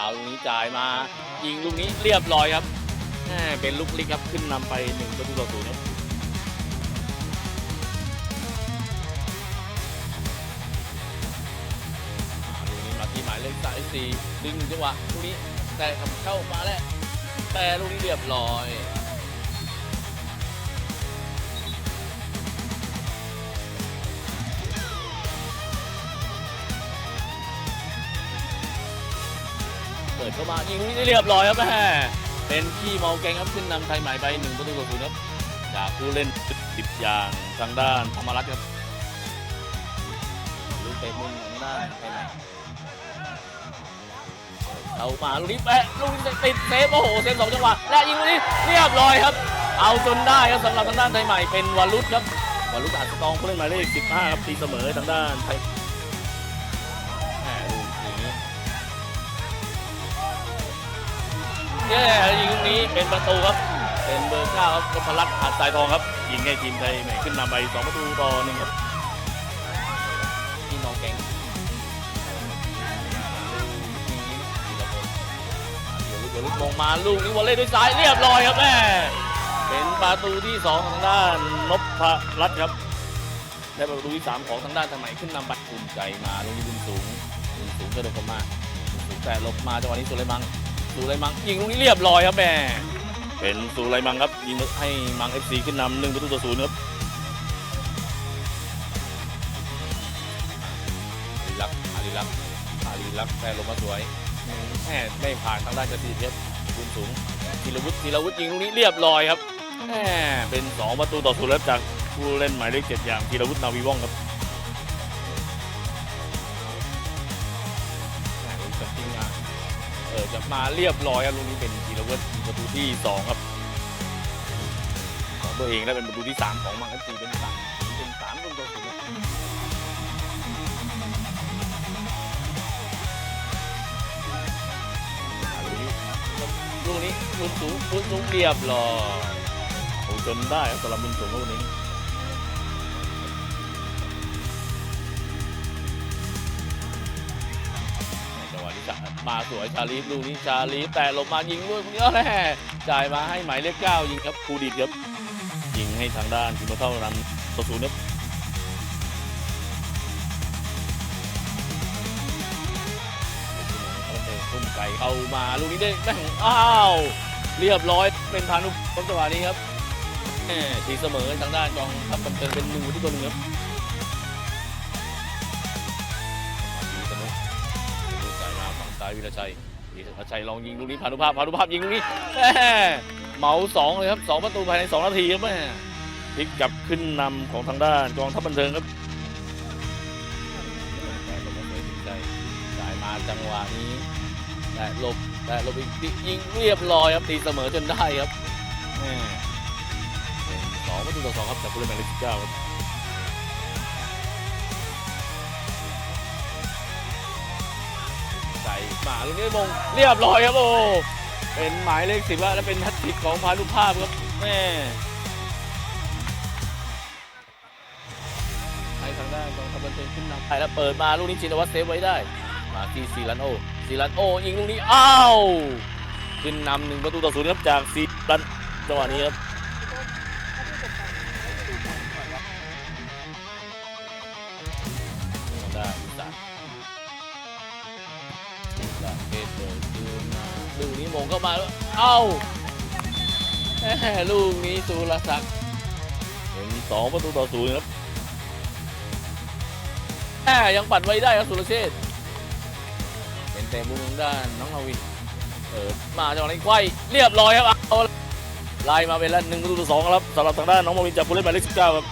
าวลูกนี้จ่ายมายิงลูกนี้เรียบร้อยครับแหมเป็นลูกลิกครับขึ้นนำไปหนึ่งประตูต่อศูนย์ครับอ่าลูกนี้มาที่หมายเลขสายสี่ดึงจังหวะลูกนี้แต่เข้ามาแล้วแต่ลูกนี้เรียบร้อย ดเข้ามายิงลูกนี้ได้เรียบร้อยครับแม่เป็นขี้เมาแกงครับขึ้นนำไทยใหม่ไปหนึ่งประตูต่อศูนย์ครับจากผู้เล่นติดอย่างทางด้านธรรมรัตน์ครับลูกเตะมุมของด้านไทยใหม่เอามาลูกนี้แปะลูกนี้ติดเซฟโอ้โหเซฟสองจังหวะและยิงลูกนี้เรียบร้อยครับ เอาจนได้ครับสำหรับทางด้านไทยใหม่เป็นวารุษครับวารุษหัดสตองผู้เล่นหมายเลข15ครับตีเสมอทางด้านไทย นี้เป็นประตูครับ เป็นเบอร์เก้าครับนพรัตน์หาดทรายทองครับ ยิงให้ทีมไทยใหม่ขึ้นนำไปสองประตูต่อหนึ่งครับพี่น้องแกงเดี๋ยวลุกมงมาลูกนี้วอลเล่ด้วยซ้ายเรียบร้อยครับแม่เป็นประตูที่สองทางด้านนพรัตน์ครับได้ประตูที่สามของทางด้านทางไหนขึ้นนำไปภูมิใจมาลูกนี้บุญสูงบุญสูงกระโดดเข้ามาบุญสูงแต่หลบมาจังหวะนี้สุไลมัง สุไลมังยิงลูกนี้เรียบร้อยครับแม่เป็นสุไลมังครับยิงให้มังเอฟซีขึ้นนำหนึ่งประตูต่อศูนย์ครับอารีลักอารีลักอารีลักแต่ลงมาสวยแม่ไม่ผ่านทางด้านกระสีเพชรคุณสูงธีรวุฒิธีรวุฒิยิงลูกนี้เรียบร้อยครับแม่เป็นสองประตูต่อศูนย์แล้วจากผู้เล่นหมายเลขเจ็ดอย่างธีรวุฒินาวีว่องครับแม่ลูกจับจริงม เออจะมาเรียบร้อยครับลูกนี้เป็นธีรวัตรประตูที่สองครับของตัวเองและเป็นประตูที่สามของมังคันซีเป็นสามเป็นสามประตูต่อศูนย์ลูกนี้ลูกสูงลูกสูงเรียบร้อยโอ้จนได้ครับสำหรับบุญสูงลูกนี้ มาสวยชาลีฟลูกนี้ชาลีฟแต่หลบมายิงด้วยคนนี้แน่จ่ายมาให้หมายเลขเก้ายิงครับคูดิดครับยิงให้ทางด้านทีมเท่านำตัวศูนย์ครับทุ่มไก่เข้ามาลูกนี้ได้แม่งอ้าวเรียบร้อยเป็นพานุพงศ์จังหวะนี้ครับแหม่ตีเสมอทางด้านกองทัพบันเทิงเป็นหนึ่งประตูต่อหนึ่งครับ วิรชัยวิรชัยลองยิงลูกนี้พานุภาพพานุภาพยิงลูกนี้แหมเหมาสองเลยครับสองประตูภายในสองนาทีครับแม่พลิกกลับขึ้นนำของทางด้านกองทัพบันเทิงครับแต่ลงมาเลยใจสายมาจังหวะนี้แต่หลบแต่หลบอีกยิงเรียบร้อยครับตีเสมอจนได้ครับสองประตูต่อสองครับจากผู้เล่นหมายเลขสิบเก้าครับ มาลูกนี้มงเรียบร้อยครับโอ้เป็นหมายเลขสิบแล้วและเป็นแฮตทริกของพานุภาพครับแม่ให้ทางด้านกองทัพบันเทิงขึ้นนำไปแล้วเปิดมาลูกนี้ชินวัตรเซฟไว้ได้ มาที่ซีรันโอซีรันโอยิงลูกนี้อ้าวขึ้นนำหนึ่งประตูต่อศูนย์ครับจากซีรันจังหวะนี้ครับ ลูกนี้มงเข้ามาแล้วเอ้าแหม่ลูกนี้สุรศักดิ์เป็นสองประตูต่อศูนย์ครับแหม่ยังปัดไว้ได้ครับสุรเชษฐ์เป็นเตะมุมทางด้านน้องนาวินเปิดมาจังหวะนี้ไขว้เรียบร้อยครับเอาไล่มาเป็นละหนึ่งประตูต่อสองครับสำหรับทางด้านน้องมาวินจากผู้เล่นหมายเลขสิบเก้าครับ